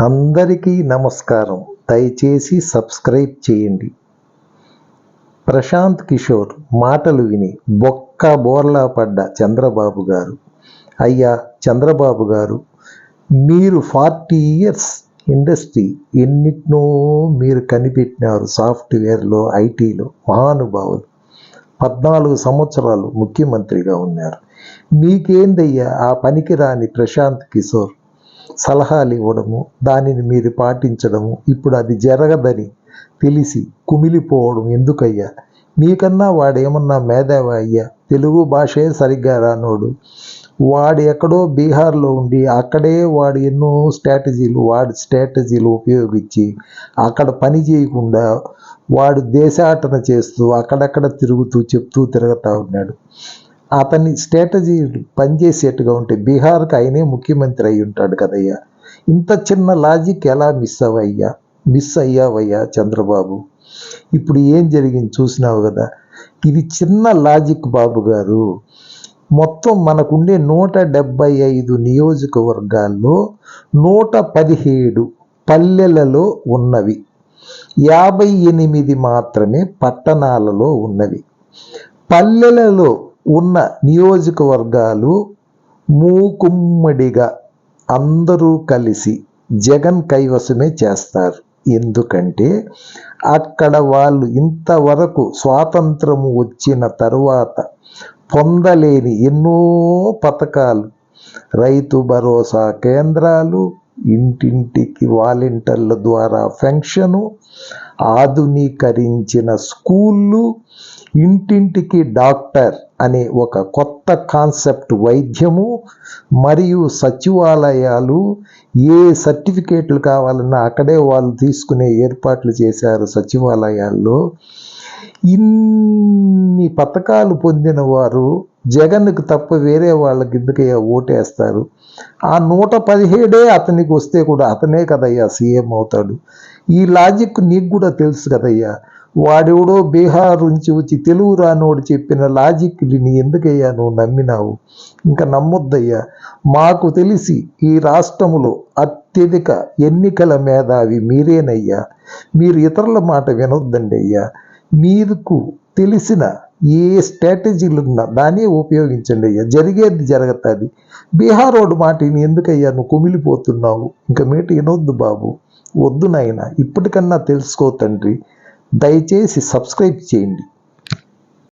అందరికీ నమస్కారం. దయచేసి సబ్స్క్రైబ్ చేయండి. ప్రశాంత్ కిషోర్ మాటలు విని బొక్క బోర్లా పడ్డ చంద్రబాబు గారు. అయ్యా చంద్రబాబు గారు మీరు ఫార్టీ ఇయర్స్ ఇండస్ట్రీ ఎన్నిటినో మీరు కనిపెట్టినారు సాఫ్ట్వేర్లో ఐటీలో మహానుభావులు. పద్నాలుగు సంవత్సరాలు ముఖ్యమంత్రిగా ఉన్నారు. మీకేందయ్యా ఆ పనికిరాని ప్రశాంత్ కిషోర్? సలహాలు ఇవ్వడము దానిని మీరు పాటించడము ఇప్పుడు అది జరగదని తెలిసి కుమిలిపోవడం ఎందుకయ్యా? మీకన్నా వాడేమన్నా మేధావి అయ్యా? తెలుగు భాషే సరిగ్గా రానోడు. వాడు ఎక్కడో బీహార్లో ఉండి అక్కడే వాడు ఎన్నో స్ట్రాటజీలు వాడి స్ట్రాటజీలు ఉపయోగించి అక్కడ పని చేయకుండా వాడు దేశాటన చేస్తూ అక్కడక్కడ తిరుగుతూ చెప్తూ తిరుగుతూ ఉన్నాడు. అతని స్ట్రాటజీ పనిచేసేట్టుగా ఉంటే బీహార్కి ఆయనే ముఖ్యమంత్రి అయి ఉంటాడు కదయ్యా. ఇంత చిన్న లాజిక్ ఎలా మిస్ అవ్వయ్యా? మిస్ అయ్యావయ్యా చంద్రబాబు? ఇప్పుడు ఏం జరిగింది చూసినావు కదా? ఇది చిన్న లాజిక్ బాబు గారు. మొత్తం మనకుండే నూట డెబ్బై ఐదు నియోజకవర్గాల్లో నూట పదిహేడు పల్లెలలో ఉన్నవి. యాభై ఎనిమిది మాత్రమే పట్టణాలలో ఉన్నవి. పల్లెలలో ఉన్న నియోజకవర్గాలు మూకుమ్మడిగా అందరూ కలిసి జగన్ కైవసమే చేస్తారు. ఎందుకంటే అక్కడ వాళ్ళు ఇంతవరకు స్వాతంత్రము వచ్చిన తరువాత పొందలేని ఎన్నో పథకాలు రైతు భరోసా కేంద్రాలు ఇంటింటికి వాలంటీర్ల ద్వారా ఫెన్షను ఆధునీకరించిన స్కూళ్ళు ఇంటింటికి డాక్టర్ అనే ఒక కొత్త కాన్సెప్ట్ వైద్యము మరియు సచివాలయాలు ఏ సర్టిఫికేట్లు కావాలన్నా అక్కడే వాళ్ళు తీసుకునే ఏర్పాట్లు చేశారు సచివాలయాల్లో. ఇన్ని పథకాలు పొందిన వారు జగన్కు తప్ప వేరే వాళ్ళకి ఎందుకయ్యా ఓటేస్తారు? ఆ నూట పదిహేడే అతనికి వస్తే కూడా అతనే కదయ్యా సీఎం అవుతాడు. ఈ లాజిక్ నీకు కూడా తెలుసు కదయ్యా. వాడెవడో బీహార్ నుంచి వచ్చి తెలుగు రానోడు చెప్పిన లాజిక్ని ఎందుకయ్యా నువ్వు నమ్మినావు? ఇంకా నమ్మొద్దయ్యా. మాకు తెలిసి ఈ రాష్ట్రంలో అత్యధిక ఎన్నికల మేధావి మీరేనయ్యా. మీరు ఇతరుల మాట వినొద్దండి అయ్యా. మీకు తెలిసిన ఏ స్ట్రాటజీలు ఉన్నా దాన్ని ఉపయోగించండి అయ్యా. జరిగేది జరుగుతుంది. బీహార్ రోడ్డు మాటని ఎందుకయ్యా నువ్వు కుమిలిపోతున్నావు? ఇంకా మీట వినొద్దు బాబు. వద్దు నాయన ఇప్పటికన్నా తెలుసుకో తండ్రి. దయచేసి సబ్స్క్రైబ్ చేయండి.